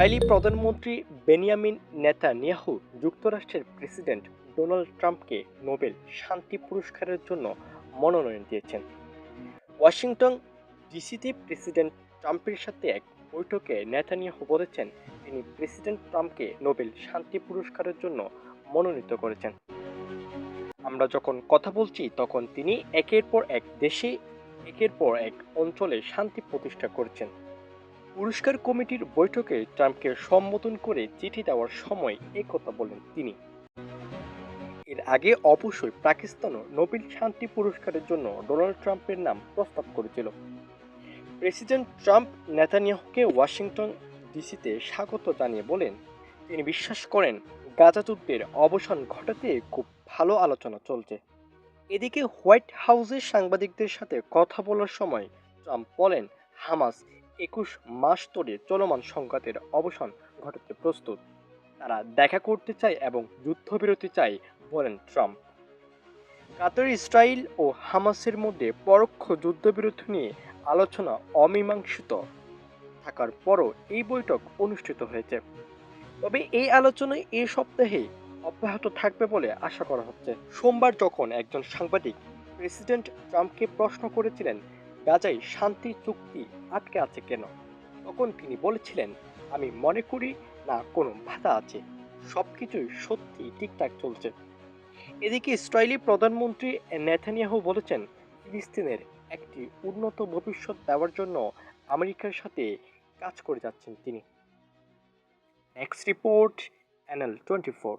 Israeli প্রধানমন্ত্রী Benjamin Netanyahu যুক্তরাষ্ট্রের president Donald ট্রাম্পকে নোবেল শান্তি পুরস্কারের জন্য মনোনয়ন দিয়েছেন। ওয়াশিংটন ডিসিতে প্রেসিডেন্ট ট্রাম্পের সাথে এক বৈঠকে নেতানিয়াহু বলেছেন, তিনি প্রেসিডেন্ট ট্রাম্পকে নোবেল শান্তি পুরস্কারের জন্য মনোনীত করেছেন। আমরা যখন কথা বলছি, তখন তিনি একের পর এক দেশে, একের পর এক অঞ্চলে শান্তি প্রতিষ্ঠা করেছেন। পুরস্কার কমিটির বৈঠকে ট্রাম্পকে সম্বোধন করে চিঠি দেওয়ার সময় এই কথা বলেন তিনি। এর আগে অবশ্যই পাকিস্তানও নোবেল শান্তি পুরস্কারের জন্য ডোনাল্ড ট্রাম্পের নাম প্রস্তাব করেছিল। প্রেসিডেন্ট ট্রাম্প নেতানিয়াহুকে ওয়াশিংটন ডিসিতে স্বাগত জানিয়ে বলেন, তিনি বিশ্বাস করেন, গাজা যুদ্ধের অবসান ঘটাতে খুব ভালো আলোচনা চলছে। এদিকে হোয়াইট হাউসের সাংবাদিকদের সাথে কথা বলার সময় ট্রাম্প বলেন, হামাস একুশ মাস ধরে চলমান সংঘাতের অবসান ঘটাতে প্রস্তুত। তারা দেখা করতে চায় এবং যুদ্ধবিরতি চায়, বলেন ট্রাম্প। কাতার, ইসরায়েল ও হামাসের মধ্যে পরোক্ষ যুদ্ধবিরতি নিয়ে আলোচনা অমীমাংসিত থাকার পরও এই বৈঠক অনুষ্ঠিত হয়েছে। তবে এই আলোচনায় এই সপ্তাহে অব্যাহত থাকবে বলে আশা করা হচ্ছে। সোমবার যখন একজন সাংবাদিক প্রেসিডেন্ট ট্রাম্পকে প্রশ্ন করেছিলেন গাজায় শান্তি, চুক্তি আটকে আছে কেন? তখন তিনি বলেছিলেন, আমি মনে করি না কোনো বাধা আছে। সব কিছুই সত্যি ঠিকঠাক চলছে। এদিকে ইসরায়েলি প্রধানমন্ত্রী নেথানিয়াহু বলেছেন, ফিলিস্তিনের একটি উন্নত ভবিষ্যৎ দেওয়ার জন্য আমেরিকার সাথে কাজ করে যাচ্ছেন তিনি। Next report NL twenty four